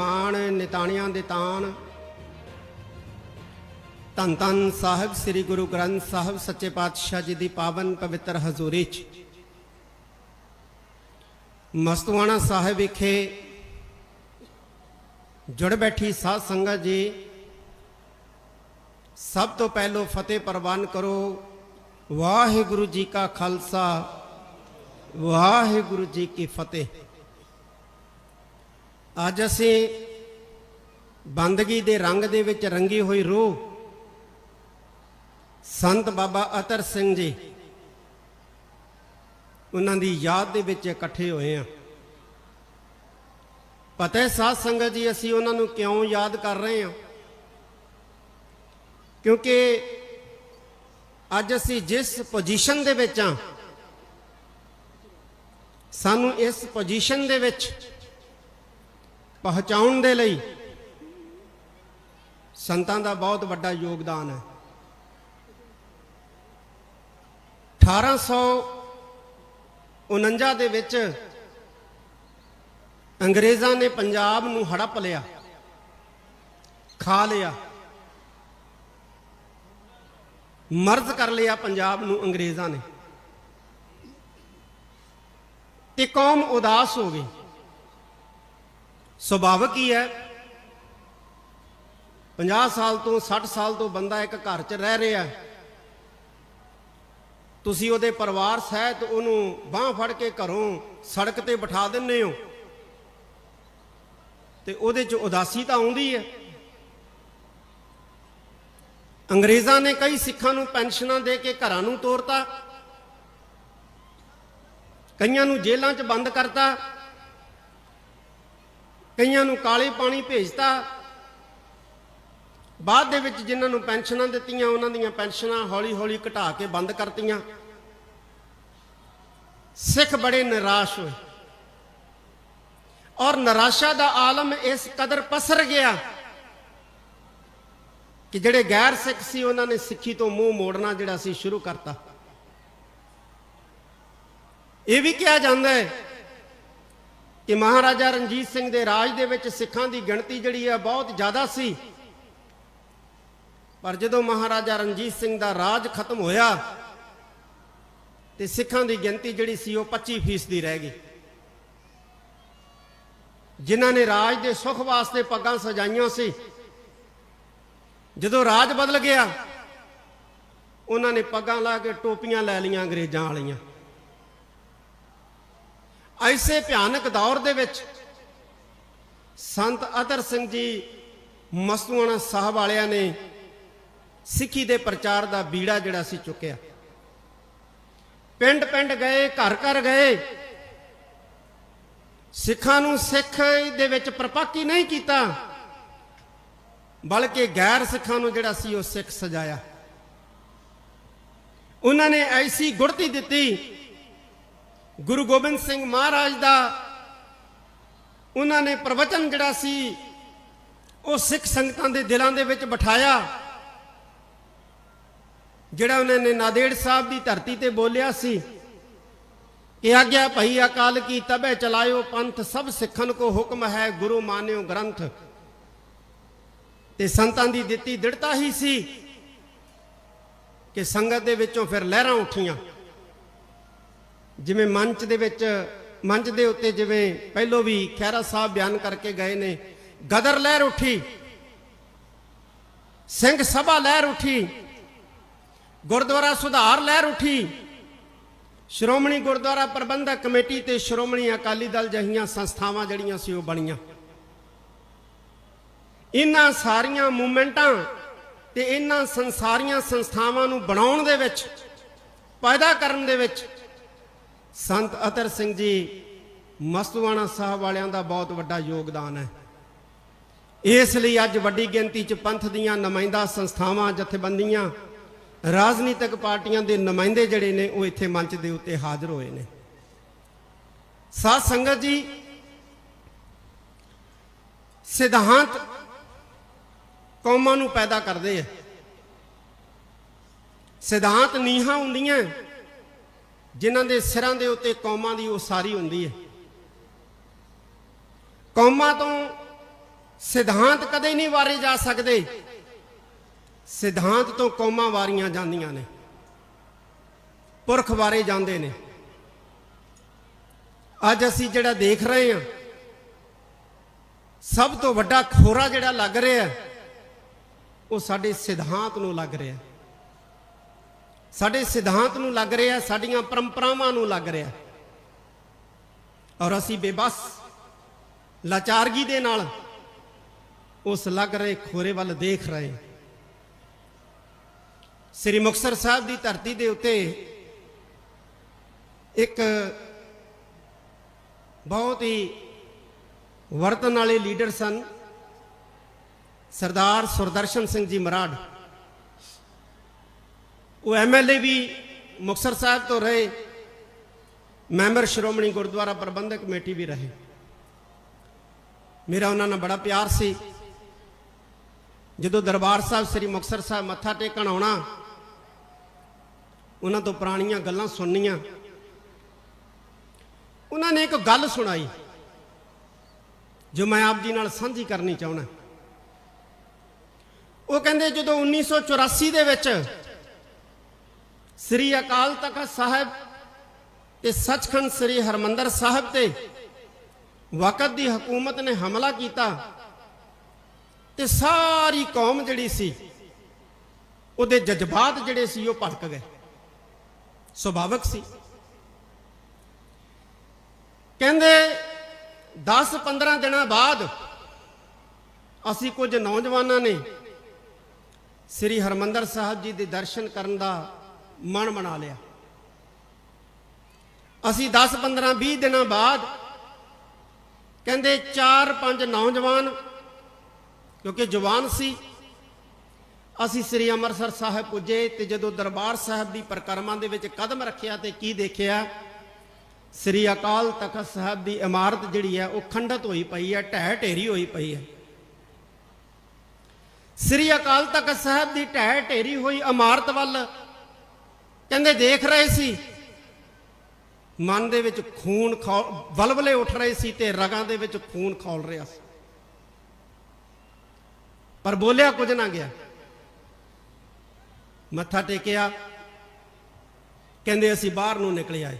ਮਹਿਮਾਨ ਨਿਤਾਣਿਆਂ ਦੇ ਤਾਣ। ਧੰਨ ਧੰਨ ਸਾਹਿਬ ਸ੍ਰੀ ਗੁਰੂ ਗ੍ਰੰਥ ਸਾਹਿਬ ਸੱਚੇ ਪਾਤਸ਼ਾਹ ਜੀ ਦੀ ਪਾਵਨ ਪਵਿੱਤਰ ਹਜ਼ੂਰੀ 'ਚ। ਮਸਤਵਾਣਾ ਸਾਹਿਬ ਵਿਖੇ ਜੁੜ ਬੈਠੀ ਸਾਧ ਸੰਗਤ ਜੀ, ਸਭ ਤੋਂ ਪਹਿਲਾਂ ਫਤਿਹ ਪ੍ਰਵਾਨ ਕਰੋ, ਵਾਹਿਗੁਰੂ ਜੀ ਕਾ ਖਾਲਸਾ, ਵਾਹਿਗੁਰੂ ਜੀ ਕੀ ਫਤਿਹ। ਅੱਜ ਅਸੀਂ ਬੰਦਗੀ ਦੇ ਰੰਗ ਦੇ ਵਿੱਚ ਰੰਗੀ ਹੋਈ ਰੂਹ ਸੰਤ ਬਾਬਾ ਅਤਰ ਸਿੰਘ ਜੀ ਉਹਨਾਂ ਦੀ ਯਾਦ ਦੇ ਵਿੱਚ ਇਕੱਠੇ ਹੋਏ ਆ ਪਤਾ ਹੈ ਸਾਧ ਸੰਗਤ ਜੀ, ਅਸੀਂ ਉਹਨਾਂ ਨੂੰ ਕਿਉਂ ਯਾਦ ਕਰ ਰਹੇ ਹਾਂ? ਕਿਉਂਕਿ ਅੱਜ ਅਸੀਂ ਜਿਸ ਪੋਜੀਸ਼ਨ ਦੇ ਵਿੱਚ ਆ ਸਾਨੂੰ ਇਸ ਪੋਜੀਸ਼ਨ ਦੇ ਵਿੱਚ ਪਹੁੰਚਾਉਣ ਦੇ ਲਈ ਸੰਤਾਂ ਦਾ ਬਹੁਤ ਵੱਡਾ ਯੋਗਦਾਨ ਹੈ। 1849 ਦੇ ਵਿੱਚ ਅੰਗਰੇਜ਼ਾਂ ਨੇ ਪੰਜਾਬ ਨੂੰ ਹੜੱਪ ਲਿਆ, ਖਾ ਲਿਆ, ਮਰਜ਼ ਕਰ ਲਿਆ ਪੰਜਾਬ ਨੂੰ ਅੰਗਰੇਜ਼ਾਂ ਨੇ। ਤੇ ਕੌਮ ਉਦਾਸ ਹੋ ਗਈ। ਸੁਭਾਵਿਕ ਹੀ ਹੈ। 50 ਸਾਲ ਤੋਂ 60 ਸਾਲ ਤੋਂ ਬੰਦਾ ਇੱਕ ਘਰ 'ਚ ਰਹਿ ਰਿਹਾ ਤੁਸੀਂ ਉਹਦੇ ਪਰਿਵਾਰ ਸਹਿਤ ਉਹਨੂੰ ਬਾਹ ਫੜ ਕੇ ਘਰੋਂ ਸੜਕ ਤੇ ਬਿਠਾ ਦਿੰਨੇ ਹੋ। ਤੇ ਉਹਦੇ 'ਚ ਉਦਾਸੀ ਤਾਂ ਆਉਂਦੀ ਹੈ। ਅੰਗਰੇਜ਼ਾਂ ਨੇ ਕਈ ਸਿੱਖਾਂ ਨੂੰ ਪੈਨਸ਼ਨਾਂ ਦੇ ਕੇ ਘਰਾਂ ਨੂੰ ਤੋਰਤਾ। ਕਈਆਂ ਨੂੰ ਜੇਲ੍ਹਾਂ 'ਚ ਬੰਦ ਕਰਤਾ। ਕਈਆਂ ਨੂੰ ਕਾਲੇ ਪਾਣੀ ਭੇਜਤਾ। ਬਾਅਦ ਦੇ ਵਿੱਚ ਜਿਨ੍ਹਾਂ ਨੂੰ ਪੈਨਸ਼ਨਾਂ ਦਿੱਤੀਆਂ, ਉਹਨਾਂ ਦੀਆਂ ਪੈਨਸ਼ਨਾਂ ਹੌਲੀ-ਹੌਲੀ ਘਟਾ ਕੇ ਬੰਦ ਕਰਤੀਆਂ। ਸਿੱਖ ਬੜੇ ਨਿਰਾਸ਼ ਹੋਏ। ਔਰ ਨਿਰਾਸ਼ਾ ਦਾ ਆਲਮ ਇਸ ਕਦਰ ਪਸਰ ਗਿਆ ਕਿ ਜਿਹੜੇ ਗੈਰ ਸਿੱਖ ਸੀ, ਉਹਨਾਂ ਨੇ ਸਿੱਖੀ ਤੋਂ ਮੂੰਹ ਮੋੜਨਾ ਜਿਹੜਾ ਸੀ, ਸ਼ੁਰੂ ਕਰਤਾ। ਇਹ ਵੀ ਕਿਹਾ ਜਾਂਦਾ ਹੈ ਕਿ ਮਹਾਰਾਜਾ ਰਣਜੀਤ ਸਿੰਘ ਦੇ ਰਾਜ ਦੇ ਵਿੱਚ ਸਿੱਖਾਂ ਦੀ ਗਿਣਤੀ ਜਿਹੜੀ ਹੈ ਬਹੁਤ ਜ਼ਿਆਦਾ ਸੀ। ਪਰ ਜਦੋਂ ਮਹਾਰਾਜਾ ਰਣਜੀਤ ਸਿੰਘ ਦਾ ਰਾਜ ਖਤਮ ਹੋਇਆ ਤੇ ਸਿੱਖਾਂ ਦੀ ਗਿਣਤੀ ਜਿਹੜੀ ਸੀ ਉਹ 25% ਦੀ ਰਹਿ ਗਈ। ਜਿਨ੍ਹਾਂ ਨੇ ਰਾਜ ਦੇ ਸੁੱਖ ਵਾਸਤੇ ਪੱਗਾਂ ਸਜਾਈਆਂ ਸੀ, ਜਦੋਂ ਰਾਜ ਬਦਲ ਗਿਆ, ਉਹਨਾਂ ਨੇ ਪੱਗਾਂ ਲਾ ਕੇ ਟੋਪੀਆਂ ਲੈ ਲਈਆਂ ਅੰਗਰੇਜ਼ਾਂ ਵਾਲੀਆਂ। ਐਸੇ ਭਿਆਨਕ ਦੌਰ ਦੇ ਵਿੱਚ ਸੰਤ ਅਤਰ ਸਿੰਘ ਜੀ ਮਸਤੂਆਣਾ ਸਾਹਿਬ ਵਾਲਿਆਂ ਨੇ ਸਿੱਖੀ ਦੇ ਪ੍ਰਚਾਰ ਦਾ ਬੀੜਾ ਜਿਹੜਾ ਸੀ ਚੁੱਕਿਆ ਪਿੰਡ ਪਿੰਡ ਗਏ ਘਰ ਘਰ ਗਏ ਸਿੱਖਾਂ ਨੂੰ ਸਿੱਖ ਦੇ ਵਿੱਚ ਪ੍ਰਪਾਕੀ ਨਹੀਂ ਕੀਤਾ ਬਲਕਿ ਗੈਰ ਸਿੱਖਾਂ ਨੂੰ ਜਿਹੜਾ ਸੀ ਉਹ ਸਿੱਖ ਸਜਾਇਆ ਉਹਨਾਂ ਨੇ ਐਸੀ ਗੁੜਤੀ ਦਿੱਤੀ ਗੁਰੂ ਗੋਬਿੰਦ ਸਿੰਘ ਮਹਾਰਾਜ ਦਾ ਉਹਨਾਂ ਨੇ ਪ੍ਰਵਚਨ ਜਿਹੜਾ ਸੀ, ਉਹ ਸਿੱਖ ਸੰਗਤਾਂ ਦੇ ਦਿਲਾਂ ਦੇ ਵਿੱਚ ਬਿਠਾਇਆ। ਜਿਹੜਾ ਉਹਨਾਂ ਨੇ ਨਾਦੇੜ ਸਾਹਿਬ ਦੀ ਧਰਤੀ ਤੇ ਬੋਲਿਆ ਸੀ ਕਿ ਆਗਿਆ ਭਈ ਅਕਾਲ ਕੀ ਤਬੇ ਚਲਾਇਓ ਪੰਥ, ਸਭ ਸਿੱਖਣ ਕੋ ਹੁਕਮ ਹੈ ਗੁਰੂ ਮਾਨਿਓ ਗ੍ਰੰਥ। ਤੇ ਸੰਤਾਂ ਦੀ ਦਿੱਤੀ ਦ੍ਰਿੜਤਾ ਹੀ ਸੀ ਕਿ ਸੰਗਤ ਦੇ ਵਿੱਚੋਂ ਫਿਰ ਲਹਿਰਾਂ ਉੱਠੀਆਂ। ਜਿਵੇਂ ਮੰਚ ਦੇ ਵਿੱਚ, ਮੰਚ ਦੇ ਉੱਤੇ ਜਿਵੇਂ ਪਹਿਲੋਂ ਵੀ ਖੈਰਾ ਸਾਹਿਬ ਬਿਆਨ ਕਰਕੇ ਗਏ ਨੇ, ਗਦਰ ਲਹਿਰ ਉੱਠੀ, ਸਿੰਘ ਸਭਾ ਲਹਿਰ ਉੱਠੀ, ਗੁਰਦੁਆਰਾ ਸੁਧਾਰ ਲਹਿਰ ਉੱਠੀ, ਸ਼੍ਰੋਮਣੀ ਗੁਰਦੁਆਰਾ ਪ੍ਰਬੰਧਕ ਕਮੇਟੀ ਤੇ ਸ਼੍ਰੋਮਣੀ ਅਕਾਲੀ ਦਲ ਜਹੀਆਂ ਸੰਸਥਾਵਾਂ ਜਿਹੜੀਆਂ ਸੀ ਉਹ ਬਣੀਆਂ। ਇਹਨਾਂ ਸਾਰੀਆਂ ਮੂਵਮੈਂਟਾਂ ਤੇ ਇਹਨਾਂ ਸੰਸਾਰੀਆਂ ਸੰਸਥਾਵਾਂ ਨੂੰ ਬਣਾਉਣ ਦੇ ਵਿੱਚ, ਪੈਦਾ ਕਰਨ ਦੇ ਵਿੱਚ ਸੰਤ ਅਤਰ ਸਿੰਘ ਜੀ ਮਸਤਵਾਣਾ ਸਾਹਿਬ ਵਾਲਿਆਂ ਦਾ ਬਹੁਤ ਵੱਡਾ ਯੋਗਦਾਨ ਹੈ। ਇਸ ਲਈ ਅੱਜ ਵੱਡੀ ਗਿਣਤੀ 'ਚ ਪੰਥ ਦੀਆਂ ਨੁਮਾਇੰਦਾ ਸੰਸਥਾਵਾਂ, ਜਥੇਬੰਦੀਆਂ, ਰਾਜਨੀਤਿਕ ਪਾਰਟੀਆਂ ਦੇ ਨੁਮਾਇੰਦੇ ਜਿਹੜੇ ਨੇ, ਉਹ ਇੱਥੇ ਮੰਚ ਦੇ ਉੱਤੇ ਹਾਜ਼ਰ ਹੋਏ ਨੇ। ਸਾਧ ਸੰਗਤ ਜੀ, ਸਿਧਾਂਤ ਕੌਮਾਂ ਨੂੰ ਪੈਦਾ ਕਰਦੇ ਆ। ਸਿਧਾਂਤ ਨੀਹਾਂ ਹੁੰਦੀਆਂ। ਜਿਨ੍ਹਾਂ ਦੇ ਸਿਰਾਂ ਦੇ ਉੱਤੇ ਕੌਮਾਂ ਦੀ ਉਸਾਰੀ ਹੁੰਦੀ ਹੈ। ਕੌਮਾਂ ਤੋਂ ਸਿਧਾਂਤ ਕਦੇ ਨਹੀਂ ਵਾਰੇ ਜਾ ਸਕਦੇ। ਸਿਧਾਂਤ ਤੋਂ ਕੌਮਾਂ ਵਾਰੀਆਂ ਜਾਂਦੀਆਂ ਨੇ। ਪੁਰਖ ਵਾਰੇ ਜਾਂਦੇ ਨੇ। ਅੱਜ ਅਸੀਂ ਜਿਹੜਾ ਦੇਖ ਰਹੇ ਹਾਂ, ਸਭ ਤੋਂ ਵੱਡਾ ਖੋਰਾ ਜਿਹੜਾ ਲੱਗ ਰਿਹਾ ਉਹ ਸਾਡੇ ਸਿਧਾਂਤ ਨੂੰ ਲੱਗ ਰਿਹਾ ਸਾਡੇ ਸਿਧਾਂਤ ਨੂੰ ਲੱਗ ਰਿਹਾ, ਸਾਡੀਆਂ ਪਰੰਪਰਾਵਾਂ ਨੂੰ ਲੱਗ ਰਿਹਾ। ਔਰ ਅਸੀਂ ਬੇਬਸ, ਲਾਚਾਰਗੀ ਦੇ ਨਾਲ ਉਸ ਲੱਗ ਰਹੇ ਖੋਰੇ ਵੱਲ ਦੇਖ ਰਹੇ ਸ੍ਰੀ ਮੁਕਤਸਰ ਸਾਹਿਬ ਦੀ ਧਰਤੀ ਦੇ ਉੱਤੇ ਇੱਕ ਬਹੁਤ ਹੀ ਵਰਤਨ ਵਾਲੇ ਲੀਡਰ ਸਨ, ਸਰਦਾਰ ਸੁਰਦਰਸ਼ਨ ਸਿੰਘ ਜੀ ਮਰਾੜ। ਉਹ ਐਮਐਲਏ ਵੀ ਮੁਕਤਸਰ ਸਾਹਿਬ ਤੋਂ ਰਹੇ, ਮੈਂਬਰ ਸ਼੍ਰੋਮਣੀ ਗੁਰਦੁਆਰਾ ਪ੍ਰਬੰਧਕ ਕਮੇਟੀ ਵੀ ਰਹੇ। ਮੇਰਾ ਉਹਨਾਂ ਨਾਲ ਬੜਾ ਪਿਆਰ ਸੀ। ਜਦੋਂ ਦਰਬਾਰ ਸਾਹਿਬ ਸ੍ਰੀ ਮੁਕਤਸਰ ਸਾਹਿਬ ਮੱਥਾ ਟੇਕਣ ਆਉਣਾ, ਉਹਨਾਂ ਤੋਂ ਪੁਰਾਣੀਆਂ ਗੱਲਾਂ ਸੁਣਨੀਆਂ। ਉਹਨਾਂ ਨੇ ਇੱਕ ਗੱਲ ਸੁਣਾਈ, ਜੋ ਮੈਂ ਆਪ ਜੀ ਨਾਲ ਸਾਂਝੀ ਕਰਨੀ ਚਾਹੁੰਦਾ। ਉਹ ਕਹਿੰਦੇ ਜਦੋਂ 1984 ਦੇ ਵਿੱਚ ਸ੍ਰੀ ਅਕਾਲ ਤਖਤ ਸਾਹਿਬ ਤੇ ਸੱਚਖੰਡ ਸ੍ਰੀ ਹਰਮੰਦਰ ਸਾਹਿਬ ਤੇ ਵਕਤ ਦੀ ਹਕੂਮਤ ਨੇ ਹਮਲਾ ਕੀਤਾ ਤੇ ਸਾਰੀ ਕੌਮ ਜਿਹੜੀ ਸੀ, ਉਹਦੇ ਜਜ਼ਬਾਤ ਜਿਹੜੇ ਸੀ, ਉਹ ਭੜਕ ਗਏ। ਸੁਭਾਵਕ ਸੀ। ਕਹਿੰਦੇ 10-15 ਦਿਨਾਂ ਬਾਅਦ ਅਸੀਂ ਕੁਝ ਨੌਜਵਾਨਾਂ ਨੇ ਸ੍ਰੀ ਹਰਮੰਦਰ ਸਾਹਿਬ ਜੀ ਦੇ ਦਰਸ਼ਨ ਕਰਨ ਦਾ ਮਨ ਬਣਾ ਲਿਆ। ਅਸੀਂ 10-15 20 ਦਿਨਾਂ ਬਾਅਦ ਕਹਿੰਦੇ 4-5 ਨੌਜਵਾਨ, ਕਿਉਂਕਿ ਜਵਾਨ ਸੀ, ਅਸੀਂ ਸ੍ਰੀ ਅੰਮ੍ਰਿਤਸਰ ਸਾਹਿਬ ਪੁੱਜੇ ਤੇ ਜਦੋਂ ਦਰਬਾਰ ਸਾਹਿਬ ਦੀ ਪਰਿਕਰਮਾ ਦੇ ਵਿੱਚ ਕਦਮ ਰੱਖਿਆ ਤੇ ਕੀ ਦੇਖਿਆ, ਸ੍ਰੀ ਅਕਾਲ ਤਖਤ ਸਾਹਿਬ ਦੀ ਇਮਾਰਤ ਜਿਹੜੀ ਹੈ, ਉਹ ਖੰਡਤ ਹੋਈ ਪਈ ਹੈ, ਢਹਿ ਢੇਰੀ ਹੋਈ ਪਈ ਹੈ। ਸ੍ਰੀ ਅਕਾਲ ਤਖਤ ਸਾਹਿਬ ਦੀ ਢਹਿ ਢੇਰੀ ਹੋਈ ਇਮਾਰਤ ਵੱਲ ਕਹਿੰਦੇ ਦੇਖ ਰਹੇ ਸੀ। ਮਨ ਦੇ ਵਿੱਚ ਖੂਨ ਖੌ- ਵਲਵਲੇ ਉੱਠ ਰਹੇ ਸੀ ਤੇ ਰਗਾਂ ਦੇ ਵਿੱਚ ਖੂਨ ਖੌਲ ਰਿਹਾ ਸੀ। ਪਰ ਬੋਲਿਆ ਕੁਝ ਨਾ ਗਿਆ। ਮੱਥਾ ਟੇਕਿਆ। ਕਹਿੰਦੇ ਅਸੀਂ ਬਾਹਰ ਨੂੰ ਨਿਕਲੇ ਆਏ।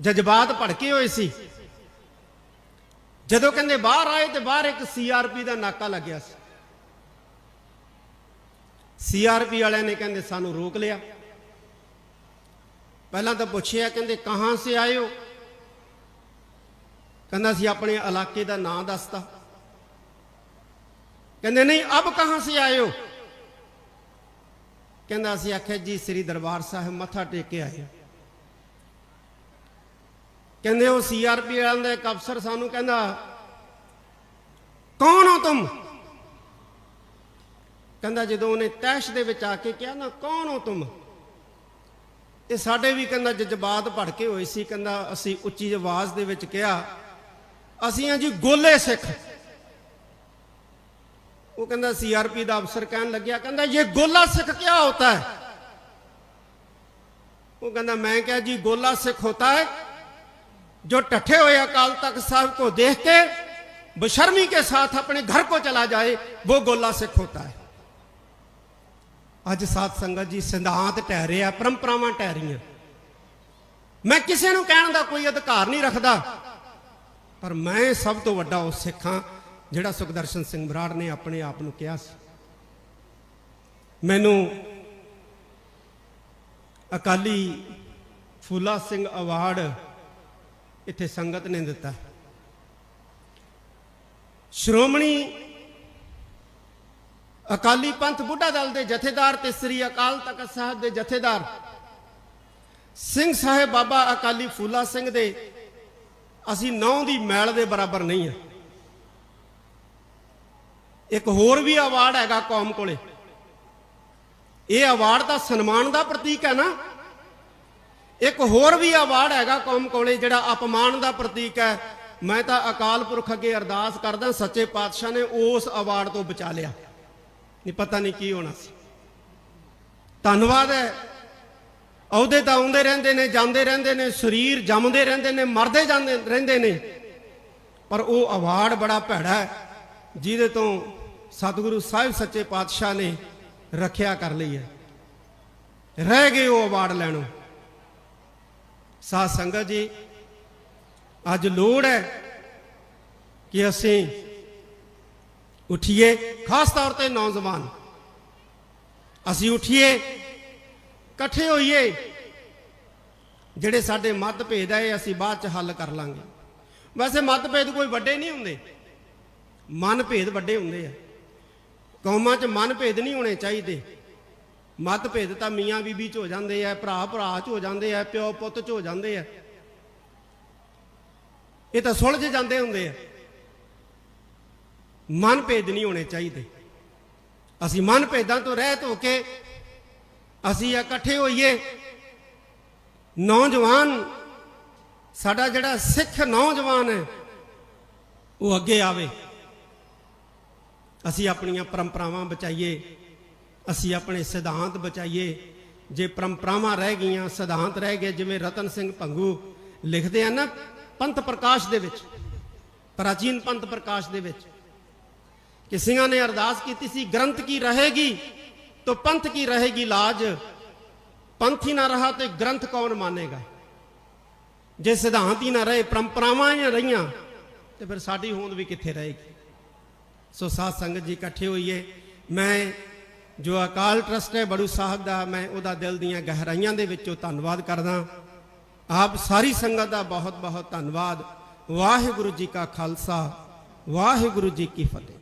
ਜਜ਼ਬਾਤ ਭੜਕੇ ਹੋਏ ਸੀ। ਜਦੋਂ ਕਹਿੰਦੇ ਬਾਹਰ ਆਏ ਤੇ ਬਾਹਰ ਇੱਕ ਸੀਆਰਪੀ ਦਾ ਨਾਕਾ ਲੱਗਿਆ ਸੀ। ਸੀਆਰਪੀ ਵਾਲਿਆਂ ਨੇ ਕਹਿੰਦੇ ਸਾਨੂੰ ਰੋਕ ਲਿਆ। ਪਹਿਲਾਂ ਤਾਂ ਪੁੱਛਿਆ, ਕਹਿੰਦੇ ਕਹਾਂ ਸੇ ਆਏ ਹੋ? ਕਹਿੰਦਾ ਸੀ ਆਪਣੇ ਇਲਾਕੇ ਦਾ ਨਾਂ ਦੱਸਤਾ। ਕਹਿੰਦੇ ਨਹੀਂ, ਅਬ ਕਹਾਂ ਸੇ ਆਏ ਹੋ? ਕਹਿੰਦਾ ਅਸੀਂ ਆਖਿਆ, ਜੀ ਸ੍ਰੀ ਦਰਬਾਰ ਸਾਹਿਬ ਮੱਥਾ ਟੇਕ ਕੇ ਆਏ ਕਹਿੰਦੇ ਉਹ ਸੀਆਰਪੀ ਵਾਲਿਆਂ ਦਾ ਇੱਕ ਅਫਸਰ ਸਾਨੂੰ ਕਹਿੰਦਾ, ਕੌਣ ਹੋ ਤੁਮ? ਕਹਿੰਦਾ ਜਦੋਂ ਉਹਨੇ ਤੈਸ਼ ਦੇ ਵਿੱਚ ਆ ਕੇ ਕਿਹਾ ਨਾ ਕੌਣ ਹੋ ਤੁਮ ਤੇ ਸਾਡੇ ਵੀ ਕਹਿੰਦਾ ਜਜ਼ਬਾਤ ਭੜਕੇ ਹੋਏ ਸੀ ਕਹਿੰਦਾ ਅਸੀਂ ਉੱਚੀ ਆਵਾਜ਼ ਦੇ ਵਿੱਚ ਕਿਹਾ ਅਸੀਂ ਆ ਜੀ ਗੋਲੇ ਸਿੱਖ ਉਹ ਕਹਿੰਦਾ ਸੀਆਰਪੀ ਦਾ ਅਫਸਰ ਕਹਿਣ ਲੱਗਿਆ ਕਹਿੰਦਾ ਇਹ ਗੋਲਾ ਸਿੱਖ ਕੀ ਹੋਤਾ ਹੈ ਉਹ ਕਹਿੰਦਾ ਮੈਂ ਕਿਹਾ ਜੀ ਗੋਲਾ ਸਿੱਖ ਹੋਤਾ है जो टठे हुए अकाल तख्त साहब को देख के बेशर्मी के साथ अपने घर को चला जाए वो गोला सिख होता है ਅੱਜ ਸਾਧ ਸੰਗਤ ਜੀ ਸਿਧਾਂਤ ਟਹਿ ਰਿਹਾ ਪਰੰਪਰਾਵਾਂ ਟਹਿ ਰਹੀਆਂ ਮੈਂ ਕਿਸੇ ਨੂੰ ਕਹਿਣ ਦਾ ਕੋਈ ਅਧਿਕਾਰ ਨਹੀਂ ਰੱਖਦਾ। ਪਰ ਮੈਂ ਸਭ ਤੋਂ ਵੱਡਾ ਉਹ ਸਿੱਖਾਂ ਜਿਹੜਾ ਸੁਖਦਰਸ਼ਨ ਸਿੰਘ ਬਰਾੜ ਨੇ ਆਪਣੇ ਆਪ ਨੂੰ ਕਿਹਾ ਸੀ। ਮੈਨੂੰ ਅਕਾਲੀ ਫੂਲਾ ਸਿੰਘ ਅਵਾਰਡ ਇੱਥੇ ਸੰਗਤ ਨੇ ਦਿੱਤਾ। ਸ਼੍ਰੋਮਣੀ ਅਕਾਲੀ ਪੰਥ ਬੁੱਢਾ ਦਲ ਦੇ ਜਥੇਦਾਰ ਤੇ ਸ੍ਰੀ ਅਕਾਲ ਤਖਤ ਸਾਹਿਬ ਦੇ ਜਥੇਦਾਰ ਸਿੰਘ ਸਾਹਿਬ ਬਾਬਾ ਅਕਾਲੀ ਫੂਲਾ ਸਿੰਘ ਦੇ ਅਸੀਂ ਨੌ ਦੀ ਮੈਲ ਦੇ ਬਰਾਬਰ ਨਹੀਂ ਹੈ ਇੱਕ ਹੋਰ ਵੀ ਅਵਾਰਡ ਹੈਗਾ ਕੌਮ ਕੋਲੇ। ਇਹ ਅਵਾਰਡ ਤਾਂ ਸਨਮਾਨ ਦਾ ਪ੍ਰਤੀਕ ਹੈ ਨਾ। ਇੱਕ ਹੋਰ ਵੀ ਅਵਾਰਡ ਹੈਗਾ ਕੌਮ ਕੋਲੇ ਜਿਹੜਾ ਅਪਮਾਨ ਦਾ ਪ੍ਰਤੀਕ ਹੈ। ਮੈਂ ਤਾਂ ਅਕਾਲ ਪੁਰਖ ਅੱਗੇ ਅਰਦਾਸ ਕਰਦਾ, ਸੱਚੇ ਪਾਤਸ਼ਾਹ ਨੇ ਉਸ ਅਵਾਰਡ ਤੋਂ ਬਚਾ ਲਿਆ। ਨਹੀਂ, ਪਤਾ ਨਹੀਂ ਕੀ ਹੋਣਾ ਸੀ। ਧੰਨਵਾਦ ਹੈ। ਅਹੁਦੇ ਤਾਂ ਆਉਂਦੇ ਰਹਿੰਦੇ ਨੇ, ਜਾਂਦੇ ਰਹਿੰਦੇ ਨੇ, ਸਰੀਰ ਜੰਮਦੇ ਰਹਿੰਦੇ ਨੇ, ਮਰਦੇ ਜਾਂਦੇ ਰਹਿੰਦੇ ਨੇ। ਪਰ ਉਹ ਅਵਾਰਡ ਬੜਾ ਭੈੜਾ ਹੈ, ਜਿਹਦੇ ਤੋਂ ਸਤਿਗੁਰੂ ਸਾਹਿਬ ਸੱਚੇ ਪਾਤਸ਼ਾਹ ਨੇ ਰੱਖਿਆ ਕਰ ਲਈ ਹੈ। ਰਹਿ ਗਏ ਉਹ ਅਵਾਰਡ ਲੈਣੋਂ। ਸਾਧ ਸੰਗਤ ਜੀ, ਅੱਜ ਲੋੜ ਹੈ ਕਿ ਅਸੀਂ ਉਠੀਏ ਖਾਸ ਤੌਰ ਤੇ ਨੌਜਵਾਨ ਅਸੀਂ ਉਠੀਏ ਇਕੱਠੇ ਹੋਈਏ ਜਿਹੜੇ ਸਾਡੇ ਮਤਭੇਦ ਹੈ ਇਹ ਅਸੀਂ ਬਾਅਦ ਚ ਹੱਲ ਕਰ ਲਾਂਗੇ ਵੈਸੇ ਮਤਭੇਦ ਕੋਈ ਵੱਡੇ ਨਹੀਂ ਹੁੰਦੇ ਮਨਭੇਦ ਵੱਡੇ ਹੁੰਦੇ ਆ ਕੌਮਾਂ 'ਚ ਮਨਭੇਦ ਨਹੀਂ ਹੋਣੇ ਚਾਹੀਦੇ ਮਤਭੇਦ ਤਾਂ ਮੀਆਂ ਬੀਬੀ 'ਚ ਹੋ ਜਾਂਦੇ ਆ ਭਰਾ ਭਰਾ 'ਚ ਹੋ ਜਾਂਦੇ ਆ ਪਿਓ ਪੁੱਤ 'ਚ ਹੋ ਜਾਂਦੇ ਆ ਇਹ ਤਾਂ ਸੁਲਝ ਜਾਂਦੇ ਹੁੰਦੇ ਆ ਮਨ ਭੇਦ ਨਹੀਂ ਹੋਣੇ ਚਾਹੀਦੇ। ਅਸੀਂ ਮਨ ਭੇਦਾਂ ਤੋਂ ਰਹਿਤ ਹੋ ਕੇ ਅਸੀਂ ਇਕੱਠੇ ਹੋਈਏ। ਨੌਜਵਾਨ, ਸਾਡਾ ਜਿਹੜਾ ਸਿੱਖ ਨੌਜਵਾਨ ਹੈ, ਉਹ ਅੱਗੇ ਆਵੇ। ਅਸੀਂ ਆਪਣੀਆਂ ਪਰੰਪਰਾਵਾਂ ਬਚਾਈਏ। ਅਸੀਂ ਆਪਣੇ ਸਿਧਾਂਤ ਬਚਾਈਏ। ਜੇ ਪਰੰਪਰਾਵਾਂ ਰਹਿ ਗਈਆਂ, ਸਿਧਾਂਤ ਰਹਿ ਗਏ, ਜਿਵੇਂ ਰਤਨ ਸਿੰਘ ਭੰਗੂ ਲਿਖਦੇ ਆ ਨਾ, ਪੰਥ ਪ੍ਰਕਾਸ਼ ਦੇ ਵਿੱਚ, ਪ੍ਰਾਚੀਨ ਪੰਥ ਪ੍ਰਕਾਸ਼ ਦੇ ਵਿੱਚ। ਕਿ ਸਿੰਘਾਂ ਨੇ ਅਰਦਾਸ ਕੀਤੀ ਸੀ, ਗ੍ਰੰਥ ਕੀ ਰਹੇਗੀ, ਤੋ ਪੰਥ ਕੀ ਰਹੇਗੀ ਲਾਜ? ਪੰਥ ਹੀ ਨਾ ਰਹਾ ਤੇ ਗ੍ਰੰਥ ਕੌਣ ਮਾਨੇਗਾ? ਜੇ ਸਿਧਾਂਤ ਹੀ ਨਾ ਰਹੇ, ਪਰੰਪਰਾਵਾਂ ਹੀ ਨਾ ਰਹੀਆਂ, ਤੇ ਫਿਰ ਸਾਡੀ ਹੋਂਦ ਵੀ ਕਿੱਥੇ ਰਹੇਗੀ? ਸੋ ਸਾਧ ਸੰਗਤ ਜੀ ਇਕੱਠੇ ਹੋਈਏ। ਮੈਂ ਜੋ ਅਕਾਲ ਟਰਸਟ ਹੈ, ਬੜੂ ਸਾਹਿਬ ਦਾ, ਮੈਂ ਉਹਦਾ ਦਿਲ ਦੀਆਂ ਗਹਿਰਾਈਆਂ ਦੇ ਵਿੱਚੋਂ ਧੰਨਵਾਦ ਕਰਦਾ। ਆਪ ਸਾਰੀ ਸੰਗਤ ਦਾ ਬਹੁਤ ਬਹੁਤ ਧੰਨਵਾਦ। ਵਾਹਿਗੁਰੂ ਜੀ ਕਾ ਖਾਲਸਾ, ਵਾਹਿਗੁਰੂ ਜੀ ਕੀ ਫਤਿਹ।